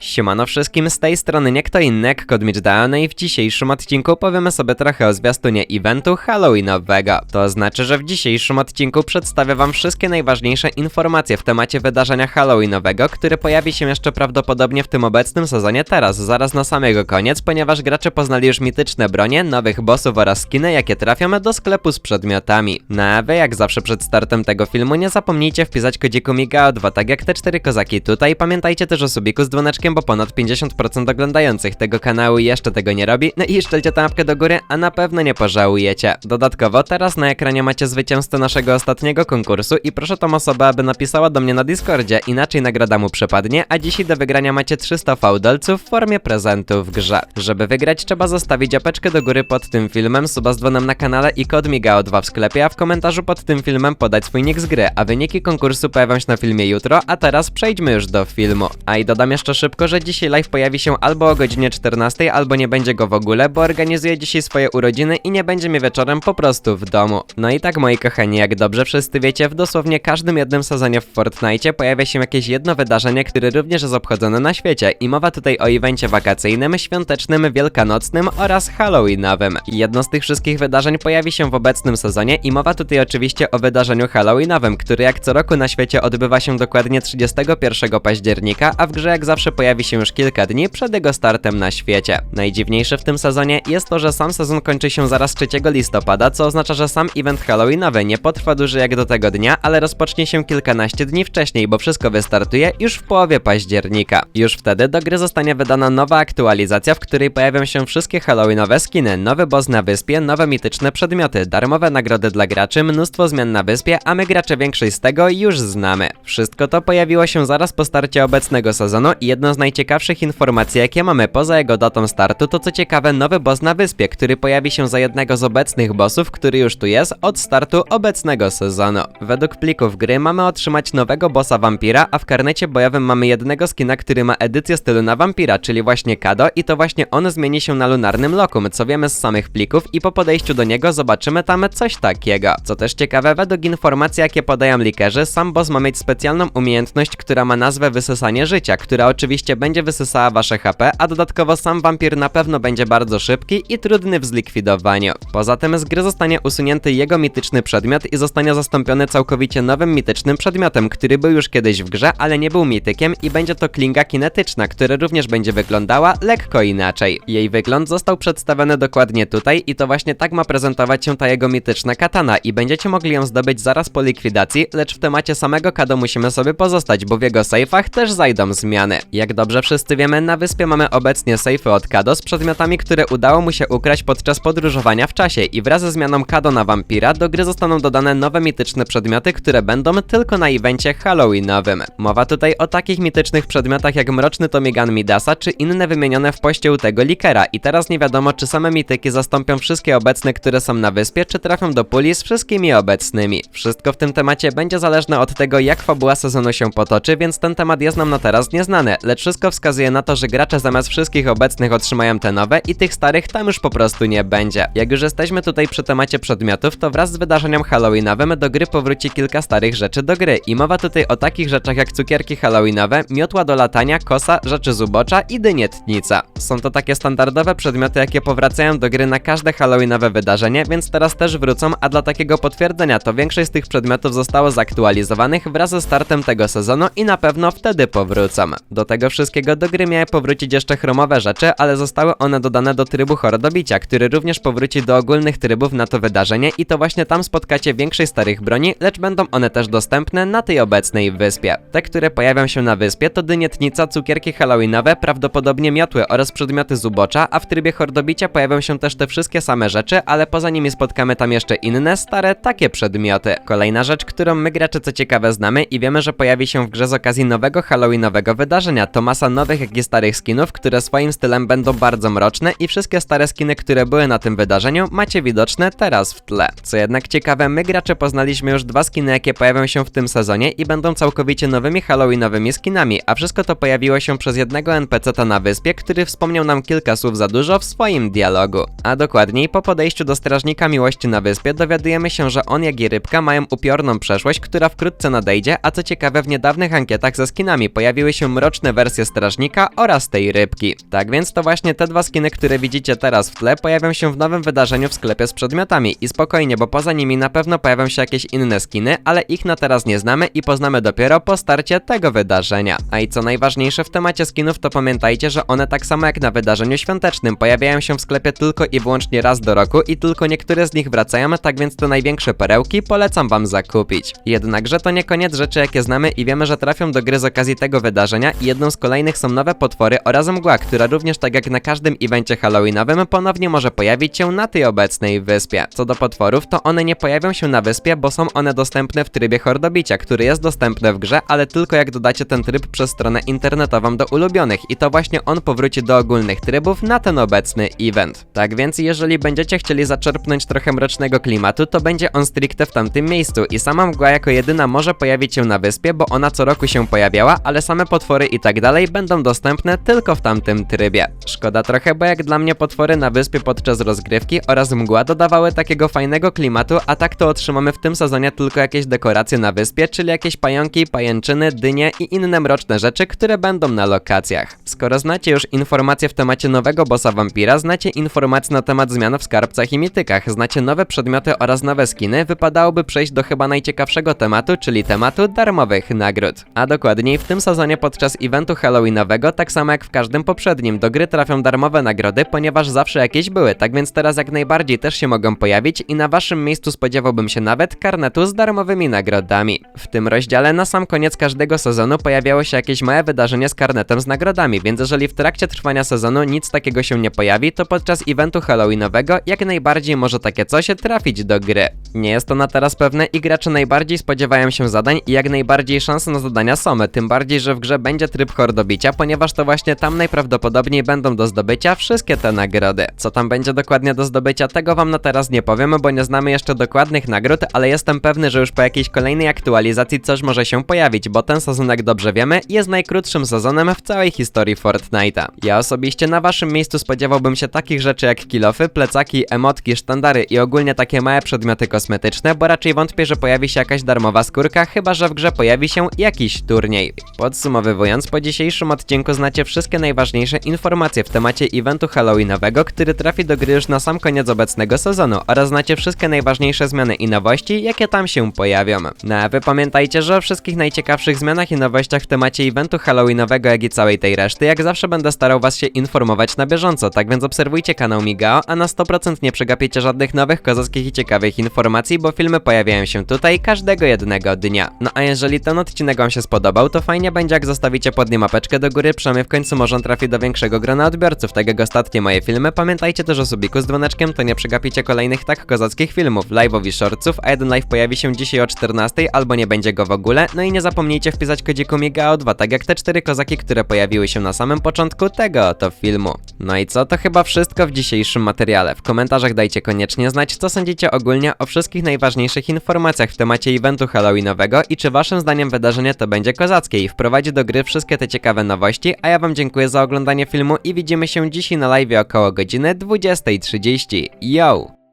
Siemano wszystkim, z tej strony nie kto inny jak Kodmicz Daone i w dzisiejszym odcinku powiemy sobie trochę o zwiastunie eventu Halloweenowego. To znaczy, że w dzisiejszym odcinku przedstawię wam wszystkie najważniejsze informacje w temacie wydarzenia Halloweenowego, które pojawi się jeszcze prawdopodobnie w tym obecnym sezonie teraz, zaraz na samego koniec, ponieważ gracze poznali już mityczne bronie, nowych bossów oraz skiny, jakie trafią do sklepu z przedmiotami. No a wy jak zawsze przed startem tego filmu nie zapomnijcie wpisać kodziku MIGAO2, tak jak te cztery kozaki tutaj. Pamiętajcie też o subiku z dzwoneczkiem, bo ponad 50% oglądających tego kanału jeszcze tego nie robi. No i szczelcie tę łapkę do góry, a na pewno nie pożałujecie. Dodatkowo teraz na ekranie macie zwycięzcę naszego ostatniego konkursu i proszę tą osobę, aby napisała do mnie na Discordzie, inaczej nagroda mu przepadnie, a dzisiaj do wygrania macie 300 fałdolców w formie prezentu w grze. Żeby wygrać trzeba zostawić apeczkę do góry pod tym filmem, suba z dzwonem na kanale i kod MIGAO2 w sklepie, a w komentarzu pod tym filmem podać swój nick z gry, a wyniki konkursu pojawią się na filmie jutro, a teraz przejdźmy już do filmu. A i dodam jeszcze szybko, że dzisiaj live pojawi się albo o godzinie 14, albo nie będzie go w ogóle, bo organizuję dzisiaj swoje urodziny i nie będzie mnie wieczorem po prostu w domu. No i tak moi kochani, jak dobrze wszyscy wiecie, w dosłownie każdym jednym sezonie w Fortnite pojawia się jakieś jedno wydarzenie, które również jest obchodzone na świecie i mowa tutaj o evencie wakacyjnym, świątecznym, wielkanocnym oraz halloweenowym. Jedno z tych wszystkich wydarzeń pojawi się w obecnym sezonie i mowa tutaj oczywiście o wydarzeniu halloweenowym, który jak co roku na świecie odbywa się dokładnie 31 października, a w grze jak zawsze pojawi się już kilka dni przed jego startem na świecie. Najdziwniejsze w tym sezonie jest to, że sam sezon kończy się zaraz 3 listopada, co oznacza, że sam event halloweenowy nie potrwa dłużej jak do tego dnia, ale rozpocznie się kilkanaście dni wcześniej, bo wszystko wystartuje już w połowie października. Już wtedy do gry zostanie wydana nowa aktualizacja, w której pojawią się wszystkie halloweenowe skiny, nowy boss na wyspie, nowe mityczne przedmioty, darmowe nagrody dla graczy, mnóstwo zmian na wyspie, a my gracze większość z tego już znamy. Wszystko to pojawiło się zaraz po starcie obecnego sezonu i jedno z najciekawszych informacji jakie mamy poza jego datą startu to co ciekawe nowy boss na wyspie, który pojawi się za jednego z obecnych bossów, który już tu jest od startu obecnego sezonu. Według plików gry mamy otrzymać nowego bossa wampira, a w karnecie bojowym mamy jednego skina, który ma edycję stylu na wampira, czyli właśnie Kado i to właśnie on zmieni się na lunarnym lokum, co wiemy z samych plików i po podejściu do niego zobaczymy tam coś takiego. Co też ciekawe, według informacji jakie podają likerzy, sam boss ma mieć specjalną umiejętność, która ma nazwę wysysanie życia, która oczywiście będzie wysysała wasze HP, a dodatkowo sam wampir na pewno będzie bardzo szybki i trudny w zlikwidowaniu. Poza tym z gry zostanie usunięty jego mityczny przedmiot i zostanie zastąpiony całkowicie nowym mitycznym przedmiotem, który był już kiedyś w grze, ale nie był mitykiem i będzie to klinga kinetyczna, która również będzie wyglądała lekko inaczej. Jej wygląd został przedstawiony dokładnie tutaj i to właśnie tak ma prezentować się ta jego mityczna katana i będziecie mogli ją zdobyć zaraz po likwidacji, lecz w temacie samego Kado musimy sobie pozostać, bo w jego sejfach też zajdą zmiany. Jak dobrze wszyscy wiemy, na wyspie mamy obecnie sejfy od Kado z przedmiotami, które udało mu się ukraść podczas podróżowania w czasie i wraz ze zmianą Kado na wampira do gry zostaną dodane nowe mityczne przedmioty, które będą tylko na evencie halloweenowym. Mowa tutaj o takich mitycznych przedmiotach jak mroczny Tomigan Midasa czy inne wymienione w poście u tego likera i teraz nie wiadomo czy same mityki zastąpią wszystkie obecne, które są na wyspie, czy trafią do puli z wszystkimi obecnymi. Wszystko w tym temacie będzie zależne od tego jak fabuła sezonu się potoczy, więc ten temat jest nam na teraz nieznany, lecz wszystko wskazuje na to, że gracze zamiast wszystkich obecnych otrzymają te nowe i tych starych tam już po prostu nie będzie. Jak już jesteśmy tutaj przy temacie przedmiotów, to wraz z wydarzeniem halloweenowym do gry powróci kilka starych rzeczy do gry i mowa tutaj o takich rzeczach jak cukierki halloweenowe, miotła do latania, kosa, rzeczy z ubocza i dynietnica. Są to takie standardowe przedmioty, jakie powracają do gry na każde halloweenowe wydarzenie, więc teraz też wrócą, a dla takiego potwierdzenia to większość z tych przedmiotów zostało zaktualizowanych wraz ze startem tego sezonu i na pewno wtedy powrócą. Do tego wszystkiego do gry miały powrócić jeszcze chromowe rzeczy, ale zostały one dodane do trybu hordobicia, który również powróci do ogólnych trybów na to wydarzenie i to właśnie tam spotkacie większej starych broni, lecz będą one też dostępne na tej obecnej wyspie. Te, które pojawią się na wyspie to dynietnica, cukierki halloweenowe, prawdopodobnie miotły oraz przedmioty z ubocza, a w trybie hordobicia pojawią się też te wszystkie same rzeczy, ale poza nimi spotkamy tam jeszcze inne, stare, takie przedmioty. Kolejna rzecz, którą my gracze co ciekawe znamy i wiemy, że pojawi się w grze z okazji nowego halloweenowego wydarzenia, to masa nowych jak i starych skinów, które swoim stylem będą bardzo mroczne i wszystkie stare skiny, które były na tym wydarzeniu macie widoczne teraz w tle. Co jednak ciekawe, my gracze poznaliśmy już dwa skiny, jakie pojawią się w tym sezonie i będą całkowicie nowymi halloweenowymi skinami, a wszystko to pojawiło się przez jednego NPC-ta na wyspie, który wspomniał nam kilka słów za dużo w swoim dialogu. A dokładniej, po podejściu do Strażnika Miłości na wyspie dowiadujemy się, że on jak i Rybka mają upiorną przeszłość, która wkrótce nadejdzie, a co ciekawe w niedawnych ankietach ze skinami pojawiły się mroczne wersje wersję strażnika oraz tej rybki. Tak więc to właśnie te dwa skiny, które widzicie teraz w tle, pojawią się w nowym wydarzeniu w sklepie z przedmiotami. I spokojnie, bo poza nimi na pewno pojawią się jakieś inne skiny, ale ich na teraz nie znamy i poznamy dopiero po starcie tego wydarzenia. A i co najważniejsze w temacie skinów, to pamiętajcie, że one tak samo jak na wydarzeniu świątecznym pojawiają się w sklepie tylko i wyłącznie raz do roku i tylko niektóre z nich wracają, tak więc te największe perełki polecam wam zakupić. Jednakże to nie koniec rzeczy jakie znamy i wiemy, że trafią do gry z okazji tego wydarzenia i jedną z kolejnych są nowe potwory oraz mgła, która również tak jak na każdym evencie halloweenowym ponownie może pojawić się na tej obecnej wyspie. Co do potworów, to one nie pojawią się na wyspie, bo są one dostępne w trybie hordobicia, który jest dostępny w grze, ale tylko jak dodacie ten tryb przez stronę internetową do ulubionych i to właśnie on powróci do ogólnych trybów na ten obecny event. Tak więc jeżeli będziecie chcieli zaczerpnąć trochę mrocznego klimatu, to będzie on stricte w tamtym miejscu i sama mgła jako jedyna może pojawić się na wyspie, bo ona co roku się pojawiała, ale same potwory i tak dalej będą dostępne tylko w tamtym trybie. Szkoda trochę, bo jak dla mnie potwory na wyspie podczas rozgrywki oraz mgła dodawały takiego fajnego klimatu, a tak to otrzymamy w tym sezonie tylko jakieś dekoracje na wyspie, czyli jakieś pająki, pajęczyny, dynie i inne mroczne rzeczy, które będą na lokacjach. Skoro znacie już informacje w temacie nowego bossa wampira, znacie informacje na temat zmian w skarbcach i mitykach, znacie nowe przedmioty oraz nowe skiny, wypadałoby przejść do chyba najciekawszego tematu, czyli tematu darmowych nagród. A dokładniej w tym sezonie podczas eventu halloweenowego, tak samo jak w każdym poprzednim, do gry trafią darmowe nagrody, ponieważ zawsze jakieś były, tak więc teraz jak najbardziej też się mogą pojawić i na waszym miejscu spodziewałbym się nawet karnetu z darmowymi nagrodami. W tym rozdziale na sam koniec każdego sezonu pojawiało się jakieś małe wydarzenie z karnetem z nagrodami, więc jeżeli w trakcie trwania sezonu nic takiego się nie pojawi, to podczas eventu halloweenowego jak najbardziej może takie coś trafić do gry. Nie jest to na teraz pewne i gracze najbardziej spodziewają się zadań i jak najbardziej szanse na zadania są, tym bardziej, że w grze będzie tryb hordobicia, ponieważ to właśnie tam najprawdopodobniej będą do zdobycia wszystkie te nagrody. Co tam będzie dokładnie do zdobycia, tego wam na teraz nie powiem, bo nie znamy jeszcze dokładnych nagród, ale jestem pewny, że już po jakiejś kolejnej aktualizacji coś może się pojawić, bo ten sezon, jak dobrze wiemy, jest najkrótszym sezonem w całej historii Fortnite'a. Ja osobiście na waszym miejscu spodziewałbym się takich rzeczy jak kilofy, plecaki, emotki, sztandary i ogólnie takie małe przedmioty kosmetyczne, bo raczej wątpię, że pojawi się jakaś darmowa skórka, chyba że w grze pojawi się jakiś turniej. Podsumowywując, po dzisiejszym odcinku znacie wszystkie najważniejsze informacje w temacie eventu halloweenowego, który trafi do gry już na sam koniec obecnego sezonu oraz znacie wszystkie najważniejsze zmiany i nowości, jakie tam się pojawią. No a wy pamiętajcie, że o wszystkich najciekawszych zmianach i nowościach w temacie eventu halloweenowego, jak i całej tej reszty, jak zawsze będę starał was się informować na bieżąco, tak więc obserwujcie kanał Migao, a na 100% nie przegapicie żadnych nowych, kozackich i ciekawych informacji, bo filmy pojawiają się tutaj każdego jednego dnia. No a jeżeli ten odcinek wam się spodobał, to fajnie będzie jak zostawicie pod nim mapeczkę do góry, przynajmniej w końcu może on trafi do większego grona odbiorców, tak jak ostatnie moje filmy. Pamiętajcie też o subiku z dzwoneczkiem, to nie przegapicie kolejnych tak kozackich filmów, live'ów i shortsów, a jeden live pojawi się dzisiaj o 14 albo nie będzie go w ogóle. No i nie zapomnijcie wpisać kodziku MIGAO2, tak jak te cztery kozaki, które pojawiły się na samym początku tego oto filmu. No i co, to chyba wszystko w dzisiejszym materiale. W komentarzach dajcie koniecznie znać, co sądzicie ogólnie o wszystkich najważniejszych informacjach w temacie eventu halloweenowego i czy waszym zdaniem wydarzenie to będzie kozackie i wprowadzi do gry wszystkie te ciekawe nowości, a ja wam dziękuję za oglądanie filmu i widzimy się dzisiaj na live około godziny 20.30. Yo!